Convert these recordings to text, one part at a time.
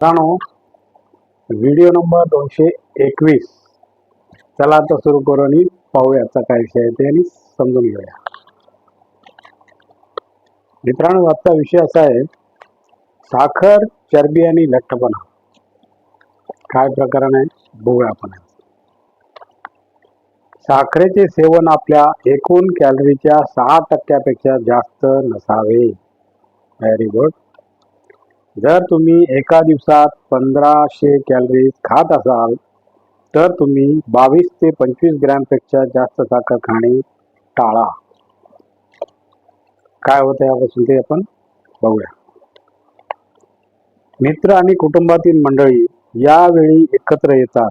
मित्रांनो video number दोनशे एकवीस. चला आता सुरू करू आणि पाहूया काय विषय आहे ते आणि समजून घेऊया. मित्रांनो आजचा विषय असा आहे साखर चरबी आणि लठ्ठपणा. काय प्रकरण आहे? बघूया साखरेचे सेवन आपल्या एकूण कॅलरीच्या सहा टक्क्यापेक्षा जास्त नसावे. व्हेरी गुड जर तुम्ही एका दिवसात पंधराशे कॅलरीज खात असाल तर तुम्ही बावीस ते पंचवीस ग्रॅमपेक्षा जास्त साखर खाणे टाळा. काय होतं यापासून ते आपण बघूया. मित्र आणि कुटुंबातील मंडळी यावेळी एकत्र येतात.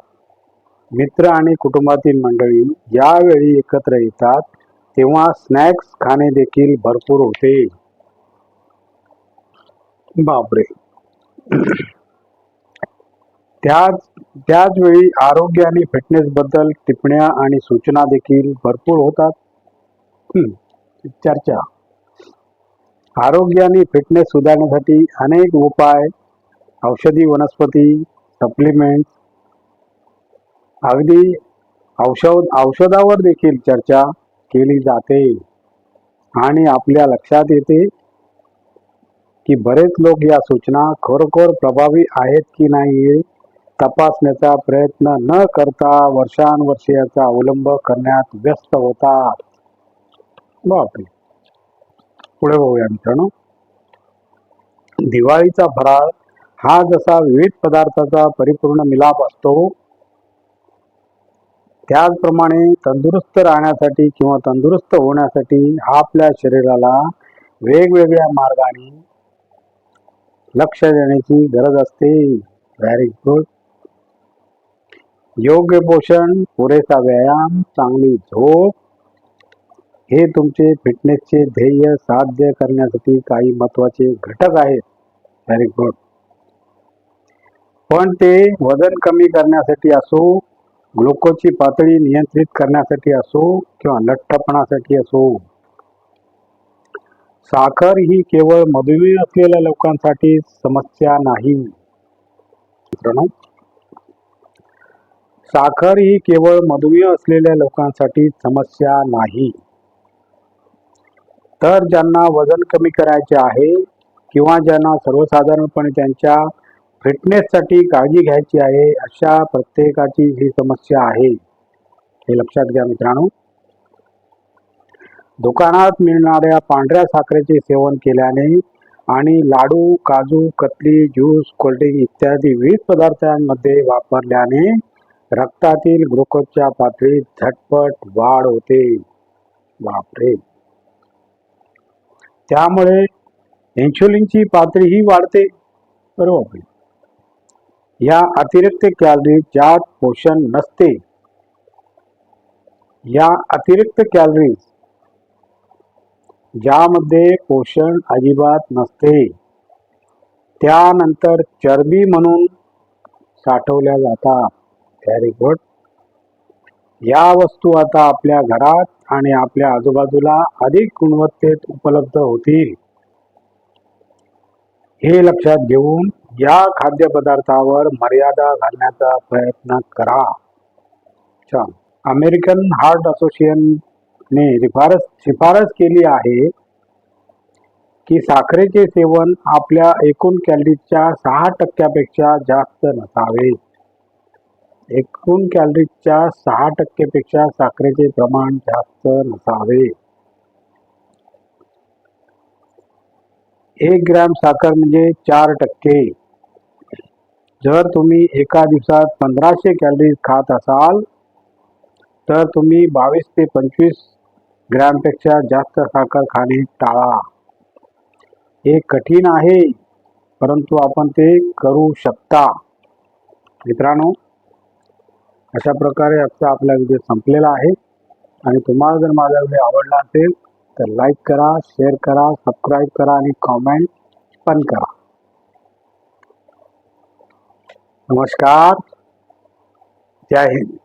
मित्र आणि कुटुंबातील मंडळी यावेळी एकत्र येतात तेव्हा स्नॅक्स खाणे देखील भरपूर होते. बापरे. त्याच त्याच वेळी आरोग्य आणि फिटनेस बद्दल टिप्पण्या आणि सूचना देखील भरपूर होतात. चर्चा. आरोग्य आणि फिटनेस सुधारण्यासाठी अनेक उपाय औषधी वनस्पती सप्लिमेंट अगदी औषध औषधावर देखील चर्चा केली जाते आणि आपल्या लक्षात येते की बरेच लोक या सूचना खरोखर प्रभावी आहेत की नाही तपासण्याचा प्रयत्न न करता वर्षानुवर्षे याचा अवलंब करण्यात व्यस्त होतात. बापरे! पुढे बघूया मित्रांनो. दिवाळीचा फराळ हा जसा विविध पदार्थाचा परिपूर्ण मिलाप असतो त्याचप्रमाणे तंदुरुस्त राहण्यासाठी किंवा तंदुरुस्त होण्यासाठी हा आपल्या शरीराला वेगवेगळ्या मार्गाने लक्ष देण्याची गरज असते. व्हेरी गुड योग्य पोषण पुरेसा व्यायाम चांगली झोप हे तुमचे फिटनेसचे ध्येय साध्य करण्यासाठी काही महत्त्वाचे घटक आहेत. व्हेरी गुड पण ते वजन कमी करण्यासाठी असो ग्लुकोजची पातळी नियंत्रित करण्यासाठी असो किंवा लठ्ठपणासाठी असो साखर ही केवळ मधुमेह असलेल्या लोकांसाठी समस्या नाही. मित्रांनो साखर ही केवळ मधुमेह असलेल्या लोकांसाठी समस्या नाही. तर ज्यांना वजन कमी करायचे आहे किंवा ज्यांना सर्वसाधारणपणे त्यांच्या फिटनेससाठी काळजी घ्यायची आहे अशा प्रत्येकाची ही समस्या आहे. हे लक्षात घ्या मित्रांनो. दुकानात मिळणाऱ्या पांढऱ्या साखरेचे सेवन केल्याने आणि लाडू काजू कतली ज्यूस कोल्ड्रिंक इत्यादी विविध पदार्थांमध्ये वापरल्याने रक्तातील ग्लुकोजच्या पातळीत झटपट वाढ होते. बापरे! त्यामुळे इन्शुलिनची पातळीही वाढते. बरोबर. या अतिरिक्त कॅलरीज ज्यात पोषण नसते या अतिरिक्त कॅलरीज ज्यामध्ये पोषण अजिबात नसते. त्यानंतर चरबी म्हणून साठवल्या जातात. व्हेरी गुड या वस्तू आता आपल्या घरात आणि आपल्या आजूबाजूला अधिक गुणवत्तेत उपलब्ध होतील. हे लक्षात घेऊन या खाद्यपदार्थावर मर्यादा घालण्याचा प्रयत्न करा. छान अमेरिकन हार्ट असोसिएशन ने शिफारस शिफारस केली आहे की साखरेचे सेवन आपल्या एकूण कॅलरीजच्या सहा टक्क्यापेक्षा जास्त नसावे. एकूण कॅलरीजच्या सहा टक्केपेक्षा साखरेचे प्रमाण जास्त नसावे. एक ग्रॅम साखर म्हणजे चार टक्के. जर तुम्ही एका दिवसात पंधराशे कॅलरीज खात असाल तर तुम्ही बावीस ते पंचवीस ग्रॅमपेक्षा जास्त साखर खाणे टाळा. हे कठीण आहे परंतु आपण ते करू शकता. मित्रांनो अशा प्रकारे आजचा आपला व्हिडिओ संपलेला आहे. आणि तुम्हाला जर माझा व्हिडिओ आवडला असेल तर लाईक करा शेअर करा सबस्क्राईब करा आणि कॉमेंट पण करा. नमस्कार. जय हिंद.